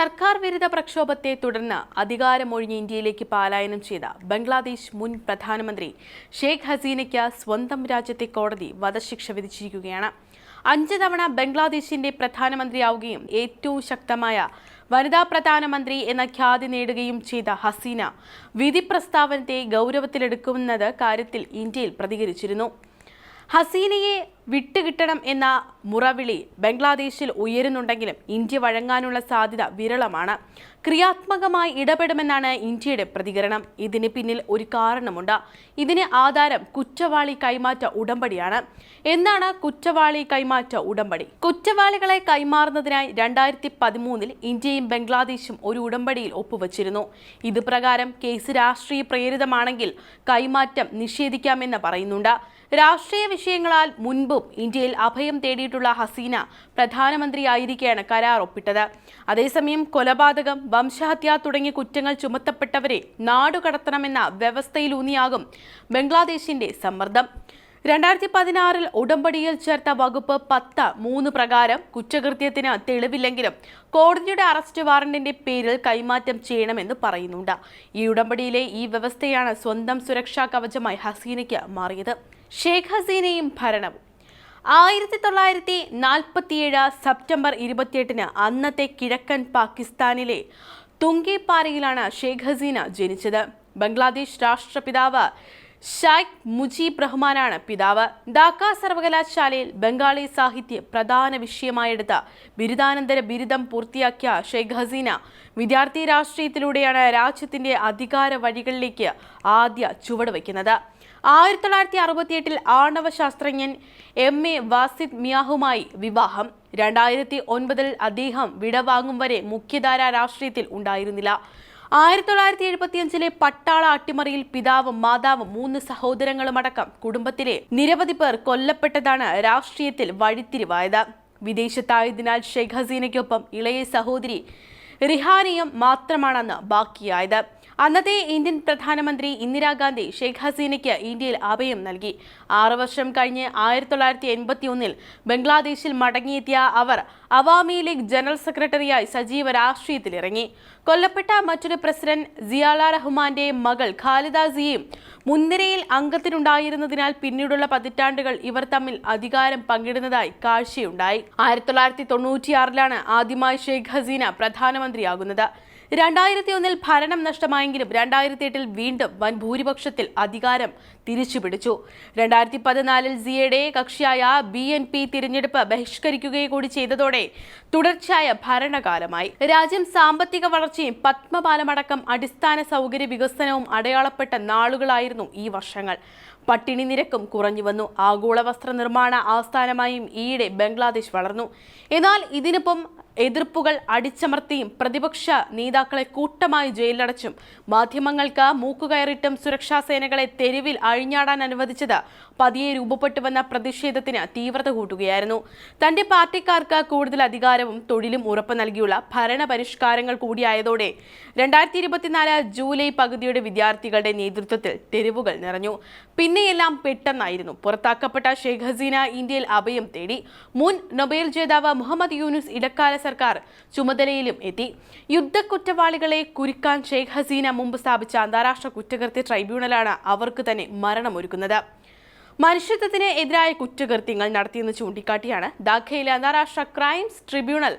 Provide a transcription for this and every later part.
സർക്കാർ വിരുദ്ധ പ്രക്ഷോഭത്തെ തുടർന്ന് അധികാരമൊഴിഞ്ഞ് ഇന്ത്യയിലേക്ക് പലായനം ചെയ്ത ബംഗ്ലാദേശ് മുൻ പ്രധാനമന്ത്രി ഷെയ്ഖ് ഹസീനയ്ക്ക് സ്വന്തം രാജ്യത്തെ കോടതി വധശിക്ഷ വിധിച്ചിരിക്കുകയാണ്. അഞ്ച് തവണ ബംഗ്ലാദേശിന്റെ പ്രധാനമന്ത്രിയാവുകയും ഏറ്റവും ശക്തമായ വനിതാ പ്രധാനമന്ത്രി എന്ന ഖ്യാതി നേടുകയും ചെയ്ത ഹസീന വിധി പ്രസ്താവനത്തെ ഗൗരവത്തിലെടുക്കുന്നത് കാര്യത്തിൽ ഇന്ത്യയിൽ പ്രതികരിച്ചിരുന്നു. ഹസീനയെ വിട്ടുകിട്ടണം എന്ന മുറവിളി ബംഗ്ലാദേശിൽ ഉയരുന്നുണ്ടെങ്കിലും ഇന്ത്യ വഴങ്ങാനുള്ള സാധ്യത വിരളമാണ്. ക്രിയാത്മകമായി ഇടപെടുമെന്നാണ് ഇന്ത്യയുടെ പ്രതികരണം. ഇതിന് പിന്നിൽ ഒരു കാരണമുണ്ട്. ഇതിന് ആധാരം കുറ്റവാളി കൈമാറ്റ ഉടമ്പടിയാണ്. എന്താണ് കുറ്റവാളി കൈമാറ്റ ഉടമ്പടി. കുറ്റവാളികളെ കൈമാറുന്നതിനായി രണ്ടായിരത്തി പതിമൂന്നിൽ ഇന്ത്യയും ബംഗ്ലാദേശും ഒരു ഉടമ്പടിയിൽ ഒപ്പുവച്ചിരുന്നു. ഇത് പ്രകാരം കേസ് രാഷ്ട്രീയ പ്രേരിതമാണെങ്കിൽ കൈമാറ്റം നിഷേധിക്കാമെന്ന് പറയുന്നുണ്ട്. രാഷ്ട്രീയ വിഷയങ്ങളാൽ മുൻപും ഇന്ത്യയിൽ അഭയം തേടിയിട്ടുള്ള ഹസീന പ്രധാനമന്ത്രിയായിരിക്കെയാണ് കരാർ ഒപ്പിട്ടത്. അതേസമയം കൊലപാതകം വംശഹത്യ തുടങ്ങിയ കുറ്റങ്ങൾ ചുമത്തപ്പെട്ടവരെ നാടുകടത്തണമെന്ന വ്യവസ്ഥയിലൂന്നിയാകും ബംഗ്ലാദേശിന്റെ സമ്മർദ്ദം. രണ്ടായിരത്തി പതിനാറിൽ ഉടമ്പടിയിൽ ചേർത്ത വകുപ്പ് പത്ത് മൂന്ന് പ്രകാരം കുറ്റകൃത്യത്തിന് തെളിവില്ലെങ്കിലും കോടതിയുടെ അറസ്റ്റ് വാറന്റിന്റെ പേരിൽ കൈമാറ്റം ചെയ്യണമെന്ന് പറയുന്നുണ്ട്. ഈ ഉടമ്പടിയിലെ ഈ വ്യവസ്ഥയാണ് സ്വന്തം സുരക്ഷാ കവചമായി ഹസീനയ്ക്ക് മാറിയത്. ഷേഖ് ഹസീനയും ഭരണവും. ആയിരത്തി തൊള്ളായിരത്തി നാൽപ്പത്തിയേഴ് സെപ്റ്റംബർ ഇരുപത്തിയെട്ടിന് അന്നത്തെ കിഴക്കൻ പാകിസ്ഥാനിലെ തുങ്കിപ്പാറയിലാണ് ഷേഖ് ഹസീന ജനിച്ചത്. ബംഗ്ലാദേശ് രാഷ്ട്രപിതാവ് ഷായ്ഖ് മുജീബ് റഹ്മാനാണ് പിതാവ്. ധാക്ക സർവകലാശാലയിൽ ബംഗാളി സാഹിത്യം പ്രധാന വിഷയമായെടുത്ത ബിരുദാനന്തര ബിരുദം പൂർത്തിയാക്കിയ ഷെയ്ഖ് ഹസീന വിദ്യാർത്ഥി രാഷ്ട്രീയത്തിലൂടെയാണ് രാജ്യത്തിന്റെ അധികാര വഴികളിലേക്ക് ആദ്യ ചുവട് വയ്ക്കുന്നത്. ആയിരത്തി തൊള്ളായിരത്തി അറുപത്തിയെട്ടിൽ ആണവ ശാസ്ത്രജ്ഞൻ എം എ വാസിദ് മിയാഹുമായി വിവാഹം. രണ്ടായിരത്തി ഒൻപതിൽ അദ്ദേഹം വിടവാങ്ങും വരെ മുഖ്യധാരാ രാഷ്ട്രീയത്തിൽ ഉണ്ടായിരുന്നില്ല. ആയിരത്തി തൊള്ളായിരത്തി എഴുപത്തിയഞ്ചിലെ പട്ടാള അട്ടിമറിയിൽ പിതാവും മാതാവും മൂന്ന് സഹോദരങ്ങളും അടക്കം കുടുംബത്തിലെ നിരവധി പേർ കൊല്ലപ്പെട്ടതാണ് രാഷ്ട്രീയത്തിൽ വഴിത്തിരിവായത്. വിദേശത്തായതിനാൽ ഷെയ്ഖ് ഹസീനയ്ക്കൊപ്പം ഇളയ സഹോദരി റിഹാനിയും മാത്രമാണെന്ന് ബാക്കിയായത്. അന്നത്തെ ഇന്ത്യൻ പ്രധാനമന്ത്രി ഇന്ദിരാഗാന്ധി ഷെയ്ഖ് ഹസീനയ്ക്ക് ഇന്ത്യയിൽ അഭയം നൽകി. ആറു വർഷം കഴിഞ്ഞ് ആയിരത്തി തൊള്ളായിരത്തി എൺപത്തി ഒന്നിൽ ബംഗ്ലാദേശിൽ മടങ്ങിയെത്തിയ അവർ അവാമി ലീഗ് ജനറൽ സെക്രട്ടറിയായി സജീവ രാഷ്ട്രീയത്തിലിറങ്ങി കൊല്ലപ്പെട്ട മറ്റൊരു പ്രസിഡന്റ് സിയാല റഹ്മാന്റെ മകൾ ഖാലിദ സിയും മുൻനിരയിൽ അംഗത്തിനുണ്ടായിരുന്നതിനാൽ പിന്നീടുള്ള പതിറ്റാണ്ടുകൾ ഇവർ തമ്മിൽ അധികാരം പങ്കിടുന്നതായി കാഴ്ചയുണ്ടായി. ആയിരത്തി തൊള്ളായിരത്തി തൊണ്ണൂറ്റിയാറിലാണ് ആദ്യമായി ഷെയ്ഖ് ഹസീന പ്രധാനമന്ത്രിയാകുന്നത്. രണ്ടായിരത്തി ഒന്നിൽ ഭരണം നഷ്ടമായെങ്കിലും രണ്ടായിരത്തി എട്ടിൽ വീണ്ടും വൻ ഭൂരിപക്ഷത്തിൽ അധികാരം തിരിച്ചുപിടിച്ചു. രണ്ടായിരത്തി പതിനാലിൽ സിയുടെ കക്ഷിയായ ബി എൻ പി തിരഞ്ഞെടുപ്പ് ബഹിഷ്കരിക്കുകയും കൂടി ചെയ്തതോടെ തുടർച്ചയായ ഭരണകാലമായി. രാജ്യം സാമ്പത്തിക വളർച്ചയും പത്മപാലമടക്കം അടിസ്ഥാന സൗകര്യ വികസനവും അടയാളപ്പെട്ട നാളുകളായിരുന്നു ഈ വർഷങ്ങൾ. പട്ടിണി നിരക്കും കുറഞ്ഞു വന്നു. ആഗോള വസ്ത്ര നിർമ്മാണ ആസ്ഥാനമായും ഈയിടെ ബംഗ്ലാദേശ് വളർന്നു. എന്നാൽ ഇതിനൊപ്പം എതിർപ്പുകൾ അടിച്ചമർത്തിയും പ്രതിപക്ഷ നേതാക്കളെ കൂട്ടമായി ജയിലിലടച്ചും മാധ്യമങ്ങൾക്ക് മൂക്കുകയറിട്ടും സുരക്ഷാ സേനകളെ തെരുവിൽ അഴിഞ്ഞാടാൻ അനുവദിച്ചത് പതിയെ രൂപപ്പെട്ടു വന്ന പ്രതിഷേധത്തിന് തീവ്രത കൂട്ടുകയായിരുന്നു. തന്റെ പാർട്ടിക്കാർക്ക് കൂടുതൽ അധികാരവും തൊഴിലും ഉറപ്പു നൽകിയുള്ള ഭരണ പരിഷ്കാരങ്ങൾ കൂടിയായതോടെ രണ്ടായിരത്തി ഇരുപത്തിനാല് ജൂലൈ പകുതിയുടെ വിദ്യാർത്ഥികളുടെ നേതൃത്വത്തിൽ തെരുവുകൾ നിറഞ്ഞു. പിന്നെയെല്ലാം പെട്ടെന്നായിരുന്നു. പുറത്താക്കപ്പെട്ട ഷെയ്ഖ് ഹസീന ഇന്ത്യയിൽ അഭയം തേടി. മുൻ നൊബേൽ ജേതാവ് മുഹമ്മദ് യൂനുസ് ഇടക്കാല സർക്കാർ ചുമതലയിലും എത്തി. യുദ്ധക്കുറ്റവാളികളെ കുരുക്കാൻ ഷെയ്ഖ് ഹസീന മുമ്പ് സ്ഥാപിച്ച അന്താരാഷ്ട്ര കുറ്റകൃത്യ ട്രൈബ്യൂണലാണ് അവർക്ക് തന്നെ മരണമൊരുക്കുന്നത്. മനുഷ്യത്വത്തിന് എതിരായ കുറ്റകൃത്യങ്ങൾ നടത്തിയെന്ന് ചൂണ്ടിക്കാട്ടിയാണ് ധാക്കയിലെ അന്താരാഷ്ട്ര ക്രൈംസ് ട്രിബ്യൂണൽ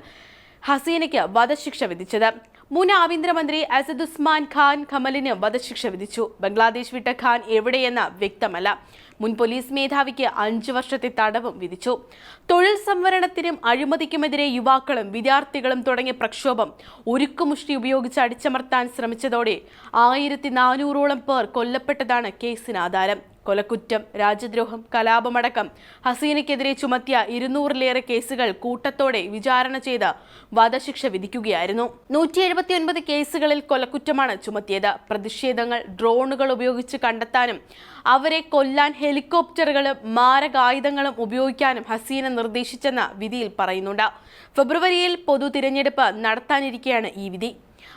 ഹസീനയ്ക്ക് വധശിക്ഷ വിധിച്ചത്. മുൻ ആഭ്യന്തരമന്ത്രി അസദുസ്മാൻ ഖാൻ ഖമലിന് വധശിക്ഷ വിധിച്ചു. ബംഗ്ലാദേശ് വിട്ട ഖാൻ എവിടെയെന്ന് വ്യക്തമല്ല. മുൻ പോലീസ് മേധാവിക്ക് അഞ്ചു വർഷത്തെ തടവും വിധിച്ചു. തൊഴിൽ സംവരണത്തിനും അഴിമതിക്കുമെതിരെ യുവാക്കളും വിദ്യാർത്ഥികളും തുടങ്ങിയ പ്രക്ഷോഭം ഉരുക്കുമുഷ്ടി ഉപയോഗിച്ച് അടിച്ചമർത്താൻ ശ്രമിച്ചതോടെ ആയിരത്തി നാനൂറോളം പേർ കൊല്ലപ്പെട്ടതാണ് കേസിന് ആധാരം. കൊലക്കുറ്റം രാജ്യദ്രോഹം കലാപമടക്കം. ഹസീനയ്ക്കെതിരെ ചുമത്തിയ ഇരുന്നൂറിലേറെ കേസുകൾ കൂട്ടത്തോടെ വിചാരണ ചെയ്ത് വധശിക്ഷ വിധിക്കുകയായിരുന്നു. നൂറ്റി എഴുപത്തിയൊൻപത് കേസുകളിൽ കൊലക്കുറ്റമാണ് ചുമത്തിയത്. പ്രതിഷേധങ്ങൾ ഡ്രോണുകൾ ഉപയോഗിച്ച് കണ്ടെത്താനും അവരെ കൊല്ലാൻ ഹെലികോപ്റ്ററുകളും മാരകായുധങ്ങളും ഉപയോഗിക്കാനും ഹസീന നിർദ്ദേശിച്ചെന്ന വിധിയിൽ പറയുന്നുണ്ട്. ഫെബ്രുവരിയിൽ പൊതു തിരഞ്ഞെടുപ്പ് നടത്താനിരിക്കെയാണ് ഈ വിധി.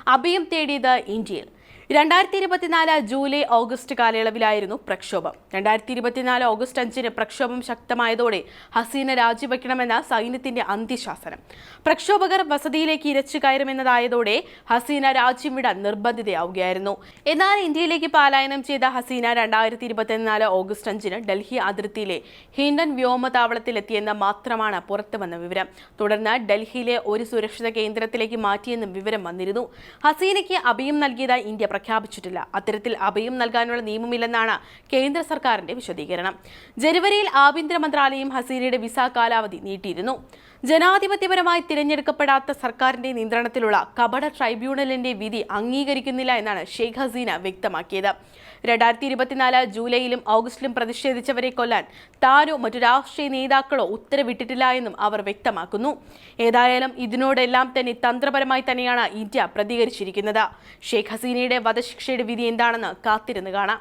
അഭയം തേടിയത് ഇന്ത്യയിൽ. രണ്ടായിരത്തി ഇരുപത്തിനാല് ജൂലൈ ഓഗസ്റ്റ് കാലയളവിലായിരുന്നു പ്രക്ഷോഭം. രണ്ടായിരത്തി ഇരുപത്തിനാല് ഓഗസ്റ്റ് അഞ്ചിന് പ്രക്ഷോഭം ശക്തമായതോടെ ഹസീന രാജിവെക്കണമെന്ന സൈന്യത്തിന്റെ അന്ത്യശാസനം. പ്രക്ഷോഭകർ വസതിയിലേക്ക് ഇരച്ചു കയറുമെന്നതായതോടെ ഹസീന രാജ്യം വിടാൻ നിർബന്ധിതയാവുകയായിരുന്നു. എന്നാൽ ഇന്ത്യയിലേക്ക് പലായനം ചെയ്ത ഹസീന രണ്ടായിരത്തി ഇരുപത്തിനാല് ഓഗസ്റ്റ് അഞ്ചിന് ഡൽഹി അതിർത്തിയിലെ ഹിൻഡൻ വ്യോമതാവളത്തിലെത്തിയെന്ന് മാത്രമാണ് പുറത്തുവന്ന വിവരം. തുടർന്ന് ഡൽഹിയിലെ ഒരു സുരക്ഷിത കേന്ദ്രത്തിലേക്ക് മാറ്റിയെന്നും വിവരം വന്നിരുന്നു. ഹസീനയ്ക്ക് അഭയം നൽകിയതായി ഇന്ത്യ പ്രഖ്യാപിച്ചിട്ടില്ല. അത്തരത്തിൽ അഭയം നൽകാനുള്ള നിയമമില്ലെന്നാണ് കേന്ദ്ര സർക്കാരിന്റെ വിശദീകരണം. ജനുവരിയിൽ ആഭ്യന്തര മന്ത്രാലയം ഹസീനയുടെ വിസ കാലാവധി നീട്ടിയിരുന്നു. ജനാധിപത്യപരമായി തിരഞ്ഞെടുക്കപ്പെടാത്ത സർക്കാരിന്റെ നിയന്ത്രണത്തിലുള്ള കപട ട്രൈബ്യൂണലിന്റെ വിധി അംഗീകരിക്കുന്നില്ല എന്നാണ് ഷെയ്ഖ് ഹസീന വ്യക്തമാക്കിയത്. രണ്ടായിരത്തി ഇരുപത്തിനാല് ജൂലൈയിലും ഓഗസ്റ്റിലും പ്രതിഷേധിച്ചവരെ കൊല്ലാൻ താരോ മറ്റു രാഷ്ട്രീയ നേതാക്കളോ ഉത്തരവിട്ടിട്ടില്ല എന്നും അവർ വ്യക്തമാക്കുന്നു. ഏതായാലും ഇതിനോടെല്ലാം തന്നെ തന്ത്രപരമായി തന്നെയാണ് ഇന്ത്യ പ്രതികരിച്ചിരിക്കുന്നത്. ഷെയ്ഖ് ഹസീനയുടെ വധശിക്ഷയുടെ വിധി എന്താണെന്ന് കാത്തിരുന്ന് കാണാം.